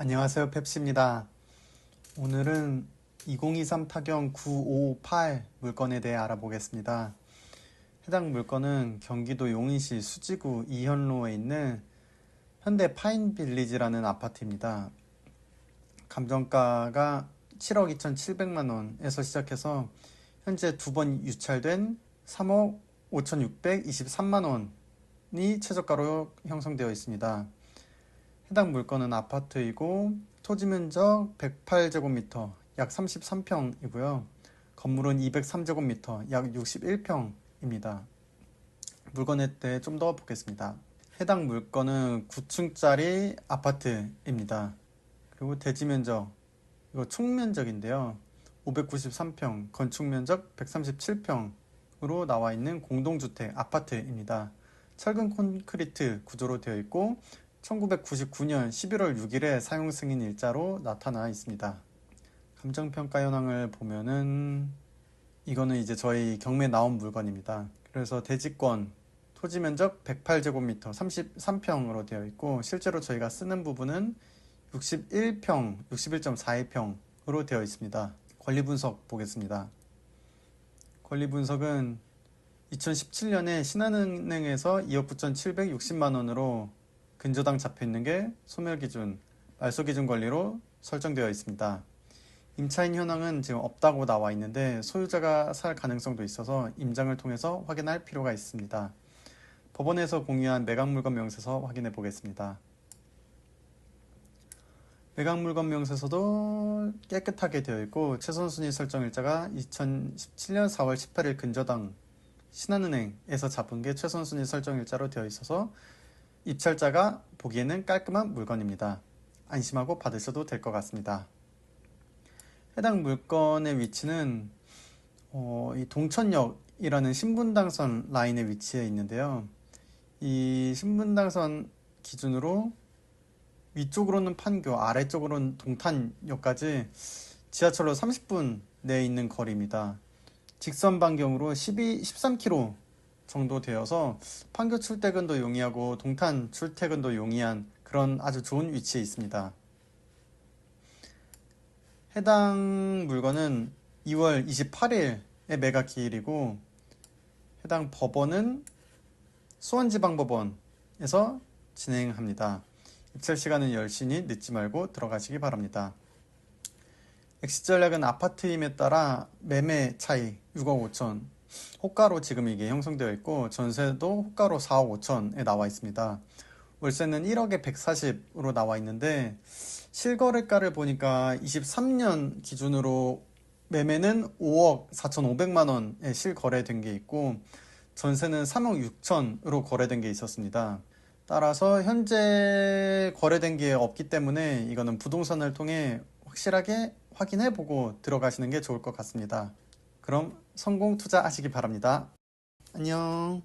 안녕하세요. 펩시입니다. 오늘은 2023 타경 958 물건에 대해 알아보겠습니다. 해당 물건은 경기도 용인시 수지구 이현로에 있는 현대 파인 빌리지라는 아파트입니다. 감정가가 7억 2,700만 원에서 시작해서 현재 두 번 유찰된 3억 5,623만 원이 최저가로 형성되어 있습니다. 해당 물건은 아파트이고 토지 면적 108제곱미터 약 33평이고요. 건물은 203제곱미터 약 61평입니다. 물건에 대해 좀 더 보겠습니다. 해당 물건은 9층짜리 아파트입니다. 그리고 대지 면적 이거 총 면적인데요. 593평, 건축 면적 137평으로 나와 있는 공동주택 아파트입니다. 철근 콘크리트 구조로 되어 있고 1999년 11월 6일에 사용 승인 일자로 나타나 있습니다. 감정평가 현황을 보면은 이거는 이제 저희 경매 나온 물건입니다. 그래서 대지권 토지 면적 108제곱미터 33평으로 되어 있고 실제로 저희가 쓰는 부분은 61평, 61.42평으로 되어 있습니다. 권리 분석 보겠습니다. 권리 분석은 2017년에 신한은행에서 2억 9,760만 원으로 근저당 잡혀 있는 게 소멸 기준, 말소 기준 권리로 설정되어 있습니다. 임차인 현황은 지금 없다고 나와 있는데 소유자가 살 가능성도 있어서 임장을 통해서 확인할 필요가 있습니다. 법원에서 공유한 매각 물건 명세서 확인해 보겠습니다. 매각 물건 명세서도 깨끗하게 되어 있고 최선순위 설정 일자가 2017년 4월 18일 근저당 신한은행에서 잡은 게 최선순위 설정 일자로 되어 있어서 입찰자가 보기에는 깔끔한 물건입니다. 안심하고 받으셔도 될 것 같습니다. 해당 물건의 위치는 어, 이 동천역이라는 신분당선 라인에 위치해 있는데요. 이 신분당선 기준으로 위쪽으로는 판교, 아래쪽으로는 동탄역까지 지하철로 30분 내에 있는 거리입니다. 직선 반경으로 12, 13km 정도 되어서 판교 출퇴근도 용이하고 동탄 출퇴근도 용이한 그런 아주 좋은 위치에 있습니다. 해당 물건은 2월 28일에 매각 기일이고 해당 법원은 수원지방법원에서 진행합니다. 입찰 시간은 10시니 늦지 말고 들어가시기 바랍니다. 엑시 전략은 아파트임에 따라 매매 차이 6억 5천 호가로 지금 이게 형성되어 있고 전세도 호가로 4억 5천에 나와 있습니다. 월세는 1억에 140으로 나와 있는데 실거래가를 보니까 23년 기준으로 매매는 5억 4,500만 원에 실거래된 게 있고 전세는 3억 6천으로 거래된 게 있었습니다. 따라서 현재 거래된 게 없기 때문에 이거는 부동산을 통해 확실하게 확인해 보고 들어가시는 게 좋을 것 같습니다. 그럼 성공 투자하시기 바랍니다. 안녕.